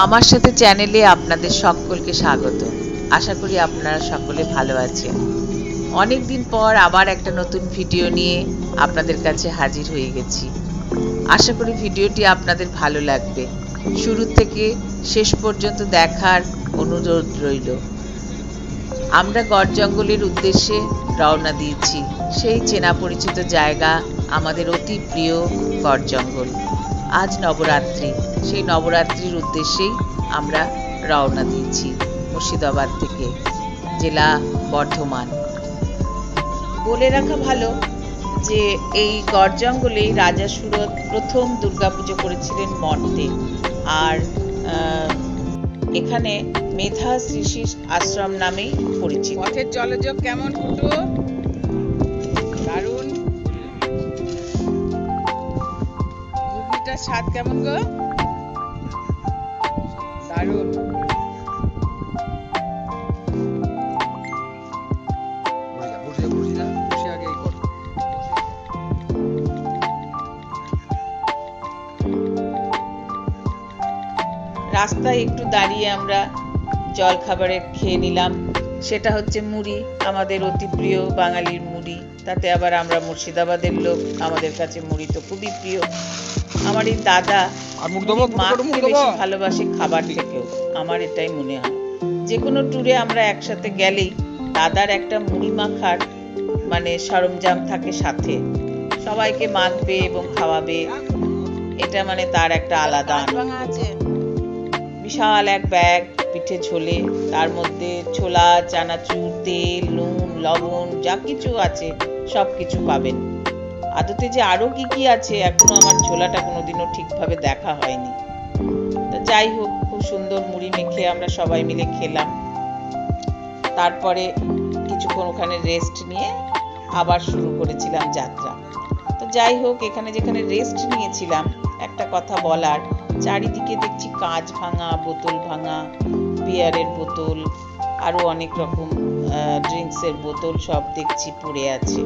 আমার সাথে চ্যানেলে আপনাদের সকলকে স্বাগত। আশা করি আপনারা সকলে ভালো আছেন। অনেক দিন পর আবার একটা নতুন ভিডিও নিয়ে আপনাদের কাছে হাজির হয়ে গেছি। আশা করি ভিডিওটি আপনাদের ভালো লাগবে। শুরু থেকে শেষ পর্যন্ত দেখার অনুরোধ রইল। আমরা গড় জঙ্গলের উদ্দেশ্যে রওনা দিয়েছি। সেই চেনা পরিচিত জায়গা আমাদের অতি প্রিয় গড় জঙ্গল আজ নবরাত্রি। সেই নবরাত্রির উদ্দেশ্যেই আমরা রওনা দিয়েছি মুর্শিদাবাদ থেকে, জেলা বর্ধমান। বলে রাখা ভালো যে এই গড় জঙ্গলেই রাজা সুরত প্রথম দুর্গাপুজো করেছিলেন মর্তে আর এখানে মেধা ঋষি আশ্রম নামেই পরিচিত। পথের জলযোগ কেমন ফুটু? ঘুগনিটার স্বাদ কেমন গো? কর। রাস্তায় একটু দাঁড়িয়ে আমরা জল খাবারে খেয়ে নিলাম। সেটা হচ্ছে মুড়ি আমাদের অতি প্রিয় বাঙালির মুড়ি। তাতে আবার আমরা মুর্শিদাবাদের লোক আমাদের কাছে মুড়ি তো খুবই প্রিয়। আমার এই দাদা দেবো? বেশি ভালোবাসে খাবার থেকেও। আমার এটাই মনে হয়। যে কোনো ট্যুরে আমরা একসাথে গেলেই দাদার একটা মুড়ি মাখার মানে সরঞ্জাম থাকে সাথে। সবাইকে মাখবে এবং খাওয়াবে। এটা মানে তার একটা আলাদা আনন্দ। বিশাল এক ব্যাগ পিঠে ঝোলে। তার মধ্যে ছোলা চানাচুর তেল নুন লবণ যা কিছু আছে সব কিছু পাবেন। আদতে যে আরও কি কি আছে, এখনও আমার ছোলাটা কোনোদিনও ঠিকভাবে দেখা হয়নি। তা যাই হোক, খুব সুন্দর মুড়ি মেখে আমরা সবাই মিলে খেলাম। তারপরে কিছুক্ষণ ওখানে রেস্ট নিয়ে আবার শুরু করেছিলাম যাত্রা। তো যাই হোক, এখানে যেখানে রেস্ট নিয়েছিলাম, একটা কথা বলার, চারিদিকে দেখছি কাঁচ ভাঙা, বোতল ভাঙা বিয়ারের বোতল, আরও অনেক রকম ড্রিঙ্কসের বোতল সব দেখছি পড়ে আছে।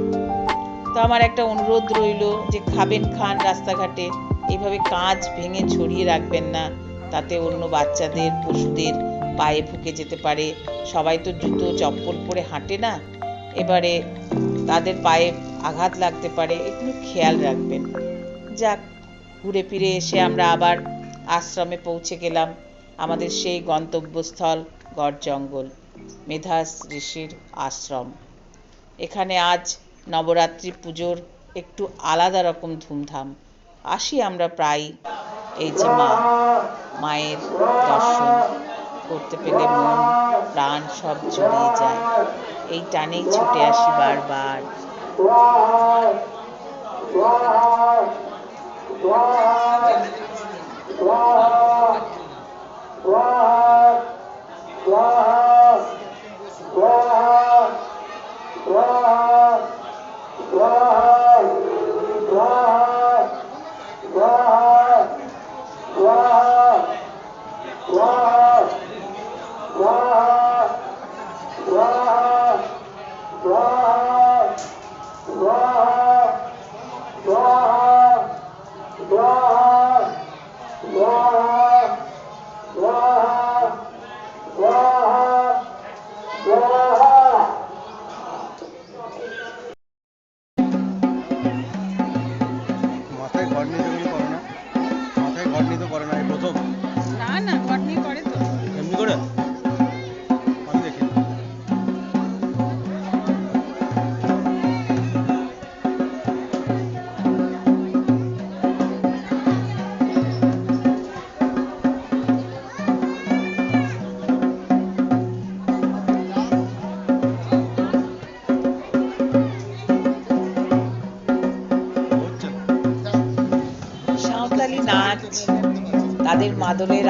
তো আমার একটা অনুরোধ রইল যে খাবেন খান রাস্তাঘাটে। এইভাবে কাঁচ ভেঙে ছড়িয়ে রাখবেন না, তাতে অন্য বাচ্চাদের, পশুদের পায়ে ফুকে যেতে পারে। সবাই তো জুতো চপ্পল পরে হাঁটে না। এবারে তাদের পায়ে আঘাত লাগতে পারে একটু খেয়াল রাখবেন। যাক, ঘুরে ফিরে এসে আমরা আবার আশ্রমে পৌঁছে গেলাম। আমাদের সেই গন্তব্যস্থল গড় জঙ্গল মেধাস ঋষির আশ্রম। এখানে আজ নবরাত্রি পুজোর একটু আলাদা রকম ধুমধাম। আসি আমরা প্রায় এই যে মা, মায়ের দর্শন করতে পেলে মন, প্রাণ সব জুড়িয়ে যায়। এই টানেই ছুটে আসি বারবার। মাথায় তাদের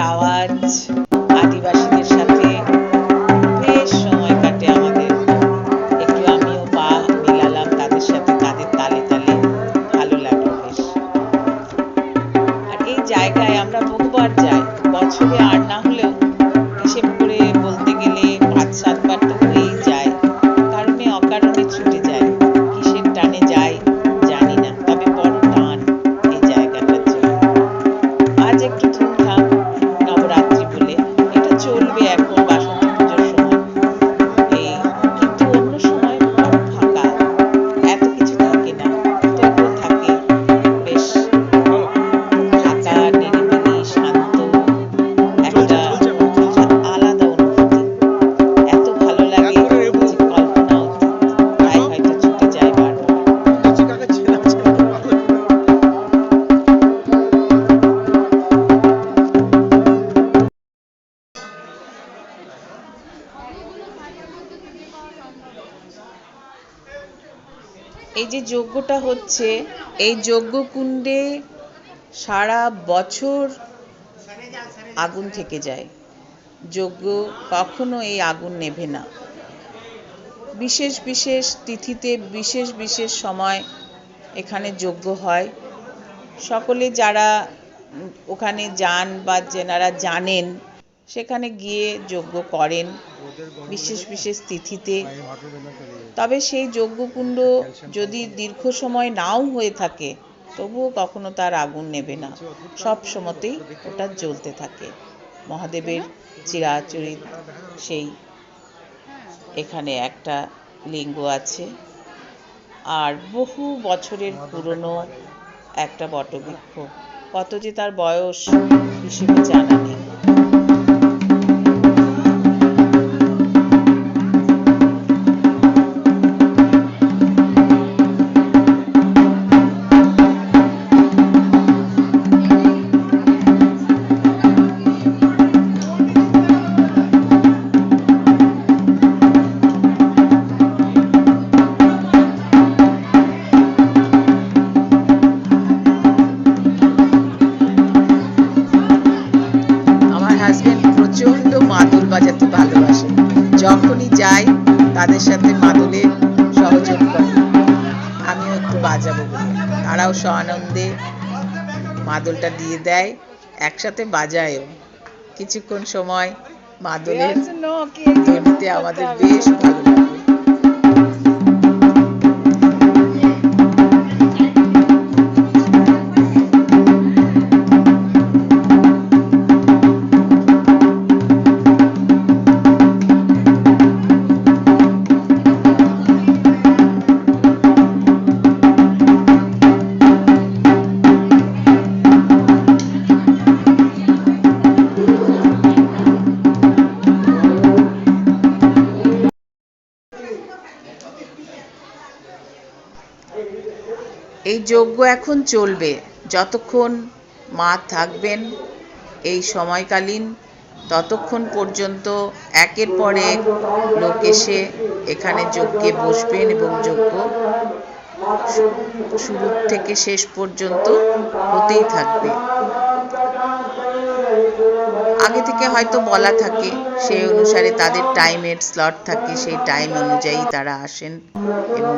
যে যজ্ঞটা হচ্ছে, এই যজ্ঞকুণ্ডে সারা বছর আগুন থেকে যায়। যজ্ঞ কখনো এই আগুন নেভে না। বিশেষ বিশেষ তিথিতে, বিশেষ বিশেষ সময় এখানে যজ্ঞ হয়। সকলে যারা ওখানে যান বা যেনারা জানেন সেখানে গিয়ে যজ্ঞ করেন, বিশেষ বিশেষ তিথিতে। তবে সেই যজ্ঞকুণ্ড যদি দীর্ঘ সময় নাও হয়ে থাকে, তবুও কখনো তার আগুন নেবে না। সব সময়তেই ওটা জ্বলতে থাকে। মহাদেবের চিরাচরিত সেই এখানে একটা লিঙ্গ আছে। আর বহু বছরের পুরনো একটা বটবৃক্ষ। কত যে তার বয়স, হিসেবে জানা নেই। তাদের সাথে মাদুরে সহযোগ করে আমিও একটু বাজাবো তারাও সআনন্দে মাদলটা দিয়ে দেয় একসাথে বাজায়ও। কিছুক্ষণ সময় মাদলের তৈরিতে আমাদের বেশ ভালো যজ্ঞ এখন চলবে। যতক্ষণ মা থাকবেন এই সময়কালীন, ততক্ষণ পর্যন্ত একের পর এক লোক এসে এখানে যজ্ঞে বসবেন এবং যজ্ঞ শুরু থেকে শেষ পর্যন্ত হতেই থাকবে। আগে থেকে হয়তো বলা থাকে সেই অনুসারে তাদের টাইমের স্লট থাকে সেই টাইম অনুযায়ী তারা আসেন এবং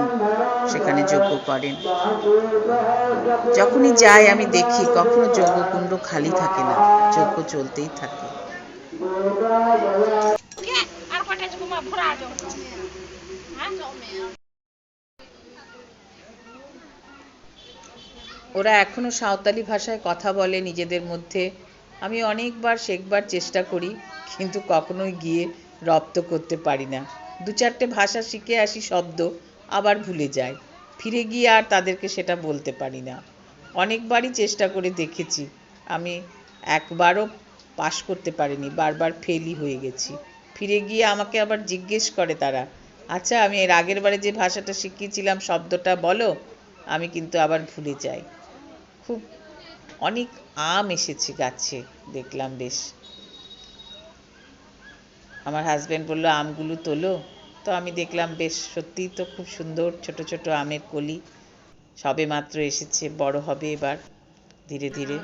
সেখানে যজ্ঞ করেন। যখনই যাই আমি দেখি কখনো যজ্ঞকুণ্ড খালি থাকে না যজ্ঞ চলতেই থাকে। হ্যাঁ? ওরা এখনও সাঁওতালি ভাষায় কথা বলে নিজেদের মধ্যে আমি অনেকবার শেখবার চেষ্টা করি, কিন্তু কখনোই গিয়ে রপ্ত করতে পারি না। দু চারটে ভাষা শিখে আসি শব্দ, আবার ভুলে যাই। ফিরে গিয়ে আর তাদেরকে সেটা বলতে পারি না। অনেকবারই চেষ্টা করে দেখেছি, আমি একবারও পাশ করতে পারিনি, বারবার ফেলই হয়ে গেছি। ফিরে গিয়ে আমাকে আবার জিজ্ঞেস করে তারা আচ্ছা আমি এর আগের বারে যে ভাষাটা শিখিয়েছিলাম, শব্দটা বলো, আমি কিন্তু আবার ভুলে যাই। খুব অনেক আম এসেছে গাছে, দেখলাম বেশ। আমার হাজবেন্ড বলল, আমগুলো তোলো। তো আমি দেখলাম, বেশ, সত্যিই তো খুব সুন্দর, ছোট ছোট আমের কলি। সবে মাত্র এসেছে, বড় হবে এবার, ধীরে ধীরে।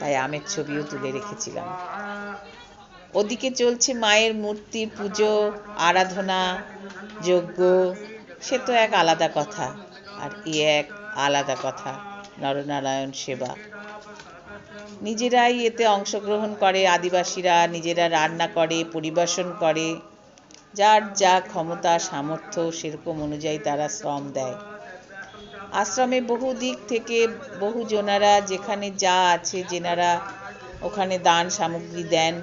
তাই আমের ছবিও তুলে রেখেছিলাম। ওদিকে চলছে মায়ের মূর্তির পুজো, আরাধনা, যজ্ঞ। সে তো এক আলাদা কথা, আর এ এক আলাদা কথা। নরনারায়ণ সেবা। নিজেরাই এতে অংশগ্রহণ করে, আদিবাসীরা নিজেরা রান্না করে, পরিবেশন করে। যার যা ক্ষমতা, সামর্থ্য সেরকম অনুযায়ী তারা শ্রম দেয়। আশ্রমে বহু দিক থেকে বহু জনারা যেখানে যা আছে যেনারা ওখানে দান সামগ্রী দেন,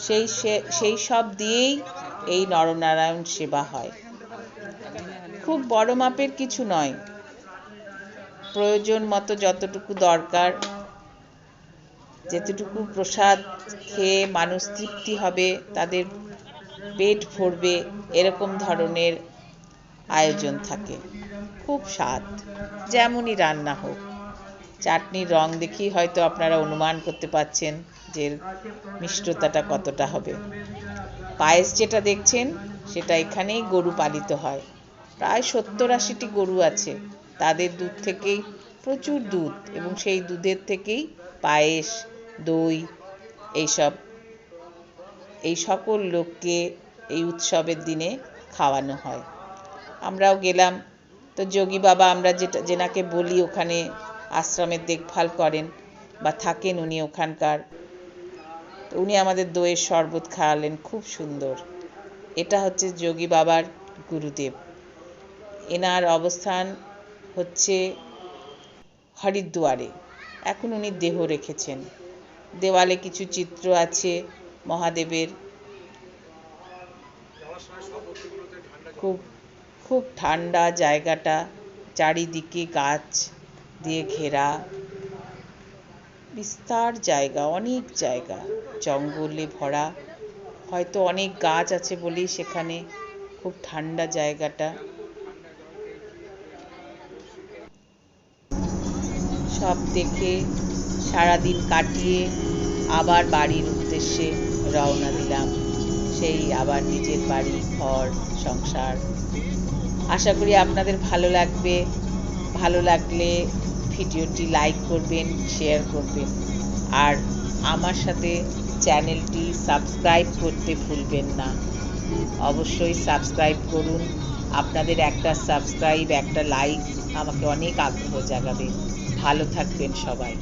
সেই সেই সব দিয়েই এই নরনারায়ণ সেবা হয়। খুব বড় মাপের কিছু নয়। প্রয়োজন মতো যতটুকু দরকার, যেতটুকু প্রসাদ খেয়ে মানুষ তৃপ্তি হবে, তাদের পেট ভরবে, এরকম ধরনের আয়োজন থাকে। খুব স্বাদ, যেমনই রান্না হোক। চাটনির রং দেখেই হয়তো আপনারা অনুমান করতে পাচ্ছেন যে মিষ্টতাটা কতটা হবে। পায়েস যেটা দেখছেন, সেটা এখানেই গরু পালিত হয়। প্রায় সত্তর আশিটি গরু আছে। তাদের দুধ থেকেই প্রচুর দুধ এবং সেই দুধের থেকেই পায়েস, দই এইসব, এই সকল লোককে এই উৎসবের দিনে খাওয়ানো হয়। আমরাও গেলাম। তো যোগী বাবা আমরা যেটা, যেনাকে বলি ওখানে আশ্রমের দেখভাল করেন বা থাকেন উনি ওখানকার। তো উনি আমাদের দইয়ের শরবত খাওয়ালেন, খুব সুন্দর। এটা হচ্ছে যোগী বাবার গুরুদেব। এনার অবস্থান হচ্ছে হরিদ্বারে। এখন উনি দেহ রেখেছেন। দেওয়ালে কিছু চিত্র আছে মহাদেবের। খুব খুব ঠান্ডা জায়গাটা, চারিদিকে গাছ দিয়ে ঘেরা। বিস্তার জায়গা, অনেক জায়গা, জঙ্গলে ভরা। হয়তো অনেক গাছ আছে বলেই সেখানে খুব ঠান্ডা জায়গাটা। সব দেখে সারাদিন কাটিয়ে আবার বাড়ির উদ্দেশ্যে রওনা দিলাম। সেই আবার নিজের বাড়ি, ঘর, সংসার। আশা করি আপনাদের ভালো লাগবে। ভালো লাগলে ভিডিওটি লাইক করবেন, শেয়ার করবেন। আর আমার সাথে চ্যানেলটি সাবস্ক্রাইব করতে ভুলবেন না। অবশ্যই সাবস্ক্রাইব করুন। আপনাদের একটা সাবস্ক্রাইব, একটা লাইক আমাকে অনেক আগ্রহ জাগাবে। ভালো থাকবেন সবাই।